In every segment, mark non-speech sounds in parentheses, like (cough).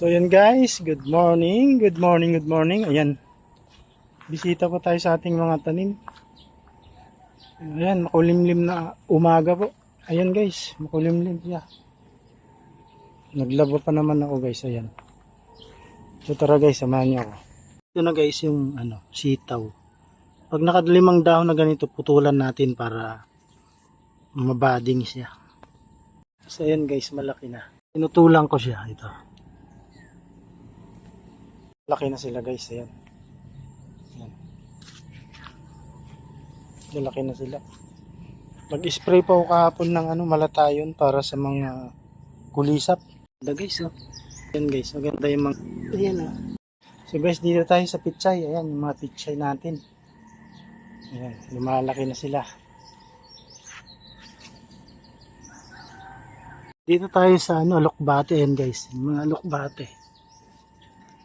So yan guys, good morning, good morning, good morning. Ayan, bisita po tayo sa ating mga tanim. Ayan, makulimlim na umaga po. Ayan guys, makulimlim siya. Naglaba pa naman ako guys, ayan. So tara guys, samahan niyo ako. Ito na guys yung ano, sitaw. Pag nakalimang dahon na ganito, putulan natin para mabading siya. So ayan guys, malaki na. Tinutulang ko siya, ito. Laki na sila guys, ayan. Ayan. Lalaki na sila. Mag-spray pa ako kahapon ng ano, malatayon para sa mga kulisap. Ganda guys, oh. Ayan guys, maganda yung mga... Ayan, oh. So guys, dito tayo sa pichay. Ayan, yung mga pichay natin. Ayan, lumalaki na sila. Dito tayo sa ano, Lokbate. Ayan guys, yung mga Lokbate.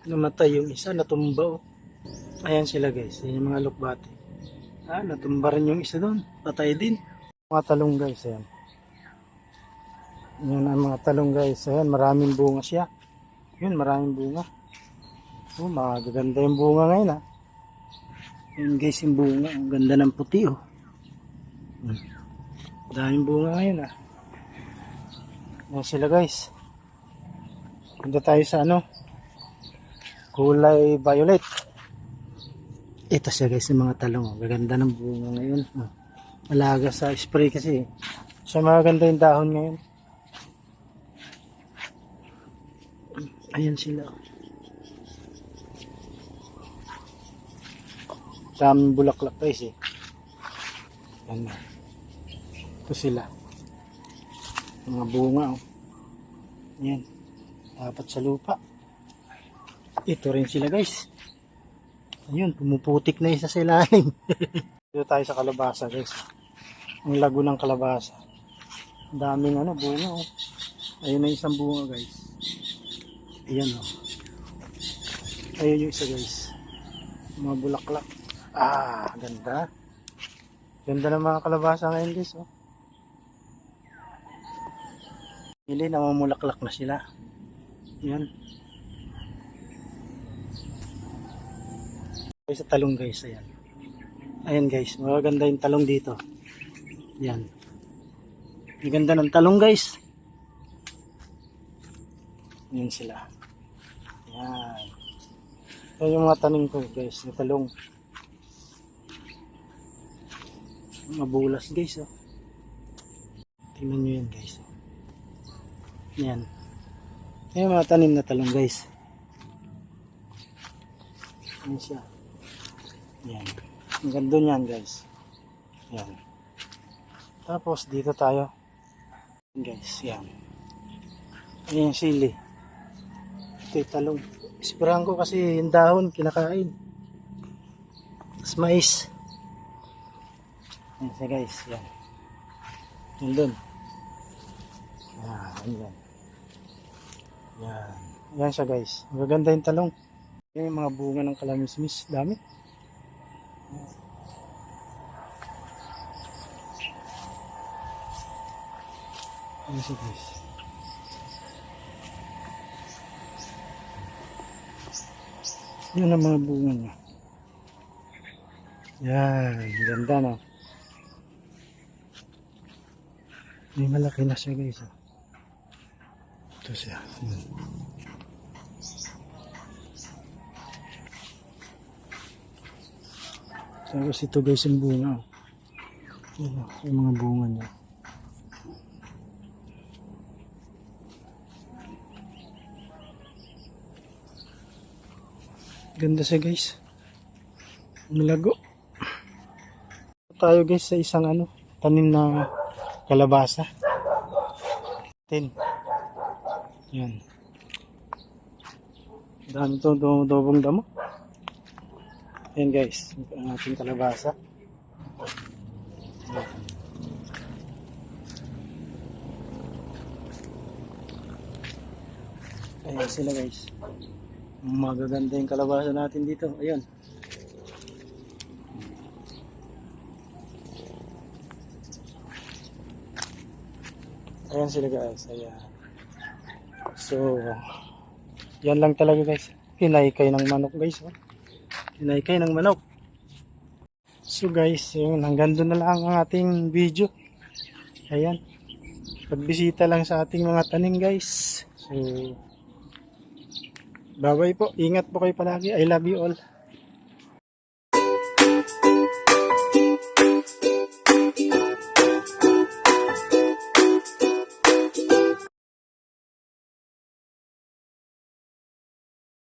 Namatay yung isa, natumba oh. Ayan sila guys, ayan yung mga Lokbate. Ah, natumba rin yung isa doon. Patay din. Mga talong guys, ayan. Yan ang mga talong guys. Ayan, maraming bunga siya. Yun, maraming bunga. Oh, magaganda yung bunga ngayon ah. Yun guys, yung bunga. Ang ganda ng puti oh. Hmm. Daming bunga ngayon ah. Yan sila guys. Punta tayo sa ano. Kulay violet. Ito siya guys, yung mga talong. oh. Gaganda ng bunga ngayon. Oh. Malaga sa spray kasi. So maganda yung dahon ngayon. Ayan sila. Daming bulaklak guys eh. Yan na. Ito sila. Mga bunga oh. Yan. Dapat sa lupa. Ito rin sila guys. Ayun, pumuputik na isa sa ilalim. (laughs) Dito tayo sa kalabasa guys. Ang lago ng kalabasa. Ang daming ano, bunga oh. Ayun na isang bunga guys. Ayan oh. Ayun yung isa guys. Mga bulaklak. Ah, ganda. Ganda ng mga kalabasa ngayon guys oh. Hindi, namamulaklak na sila. Yan. Sa talong guys, ayan. Ayan guys, magaganda yung talong dito. Yan. Ang ganda ng talong guys. Yan sila. Yan. Yan yung mga tanim ko guys, yung talong. Mga bulas guys, oh. Tingnan nyo yan guys. Yan. Yan yung mga tanim na talong guys. Yan siya. Yan. Ang ganda niyan guys. Yan. Tapos dito tayo. Yan, guys. Yan. Yan yung sili. Ito yung talong. Ispirahan ko kasi yung dahon kinakain. Tapos mais. Yan siya guys. Yan. Yan dun. Yan. Yan. Yan. Yan siya guys. Magaganda yung talong. Yan yung mga bunga ng kalamismis. Dami. Yan siya guys. Yan ang mga bunga niya. Yan. Ganda no. May malaki na siya guys. oh. Ito siya. Yan. Tapos ito guys yung bunga. oh. Yan, oh, yung mga bunga niya. Ganda siya guys. Malago. Tayo guys sa isang ano, tanim na kalabasa. Tin. Yan. Dami to do dobong damo. Yan guys, ang ating kalabasa. Yan. Ayan sila guys. Magaganda yung kalabasa natin dito. Ayan. Ayan sila guys. Ayan. So, Yan lang talaga guys. Kinaykay ng manok guys. Oh. Kinaykay ng manok. So guys, yun, hanggang doon na lang ang ating video. Ayan. Pagbisita lang sa ating mga tanim guys. So, bye bye po. Ingat po kayo palagi. I love you all.